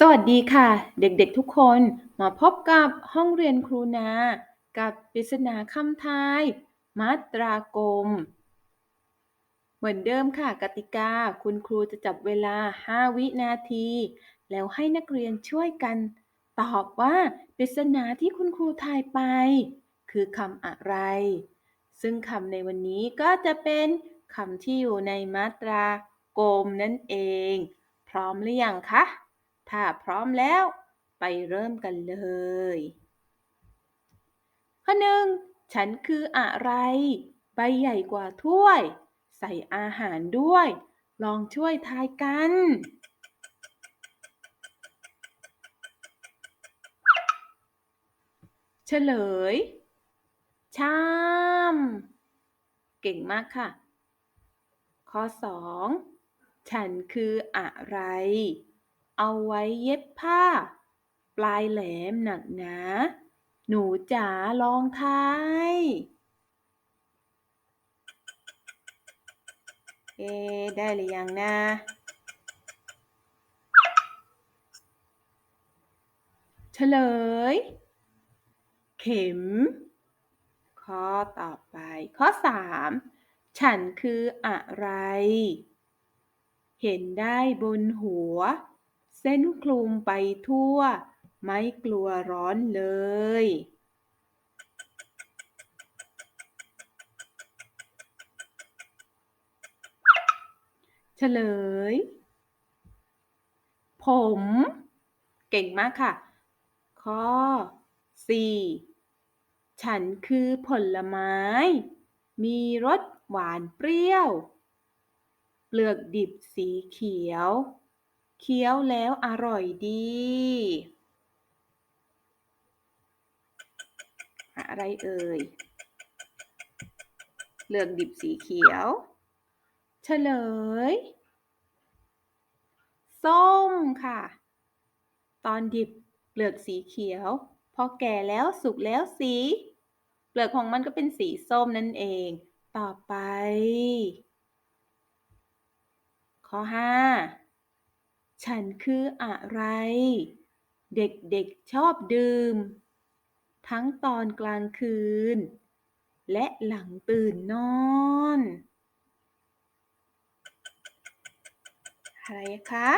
สวัสดีค่ะ เด็กๆทุกคนมาพบกับห้องเรียนครูนา กับปริศนาคำทาย มาตรากลม เหมือนเดิมค่ะกติกาคุณครูจะจับเวลา 5 วินาที แล้วให้นักเรียนช่วยกัน ตอบว่าปริศนาที่คุณครูทายไป คือคำอะไร ซึ่งคำในวันนี้ก็จะเป็นคำที่อยู่ในมาตรากลมนั่นเอง พร้อมหรือยังคะ ถ้าพร้อมแล้ว ไปเริ่มกันเลยข้อหนึ่งฉันคืออะไร ใบใหญ่กว่าถ้วย ใส่อาหารด้วย ลองช่วยทายกัน เฉลย ชาม เก่งมากค่ะ ข้อสองฉันคืออะไร เอาไว้เย็บผ้า ปลายแหลมหนักหนา หนูจ๋าลองทายเอ๊ได้หรือยังนะเฉลย เข็ม ข้อต่อไป ข้อสามฉันคืออะไร เห็นได้บนหัว เส้นคลุมไปทั่ว ไม่กลัวร้อนเลย เฉลย ผม เก่งมากค่ะ ข้อ 4. ฉันคือผลไม้ มีรสหวานเปรี้ยว เปลือกดิบสีเขียว เคี้ยวแล้วอร่อยดี อะไรเอ่ย เลือกดิบสีเขียว เฉลย ส้มค่ะ ตอนดิบเปลือกสีเขียว พอแก่แล้วสุกแล้วสี เปลือกของมันก็เป็นสีส้มนั่นเอง ต่อไป ข้อ 5 ฉันคืออะไร เด็กๆชอบดื่ม ทั้งตอนกลางคืน และหลังตื่นนอน อะไรคะ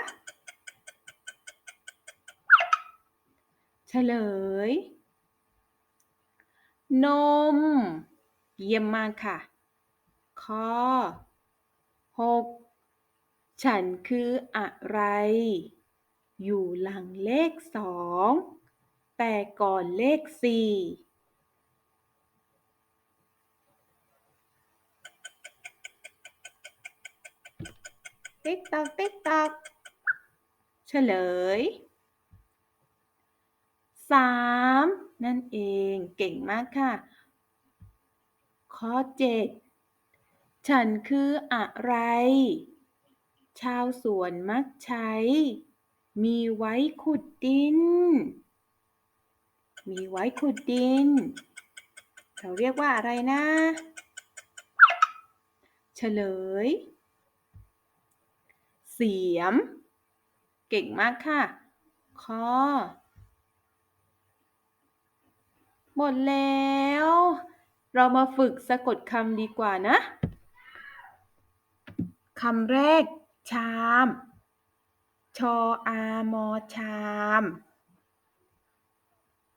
เฉลย นม เยี่ยมมากค่ะ ข้อ6 ฉันคืออะไร อยู่หลังเลขสอง แต่ก่อนเลขสี่ติ๊กตอกติ๊กตอกเฉลยสามนั่นเองเก่งมากค่ะ ข้อเจ็ดฉันคืออะไร ชาวสวนมักใช้ มีไว้ขุดดิน มีไว้ขุดดิน เราเรียกว่าอะไรนะเฉลย เสียม เก่งมากค่ะข้อหมดแล้ว เรามาฝึกสะกดคำดีกว่านะ คำแรก ชาม ชออามอชาม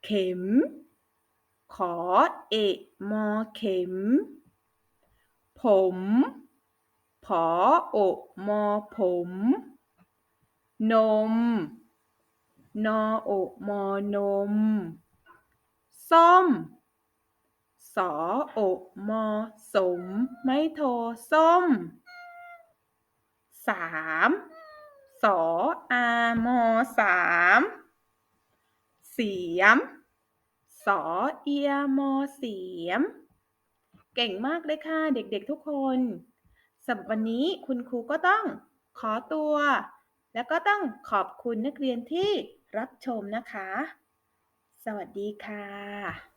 เข็ม ขอเอะมอเข็ม ผมผอโอมอผม นม นอโอมอนม ส้ม สอโอมอสม ไม่โทส้ม สามสออามอสามเสียมสอเอียมอเสียม เก่งมากเลยค่ะเด็กๆทุกคนสำหรับวันนี้คุณครูก็ต้องขอตัว แล้วก็ต้องขอบคุณนักเรียนที่รับชมนะคะ สวัสดีค่ะ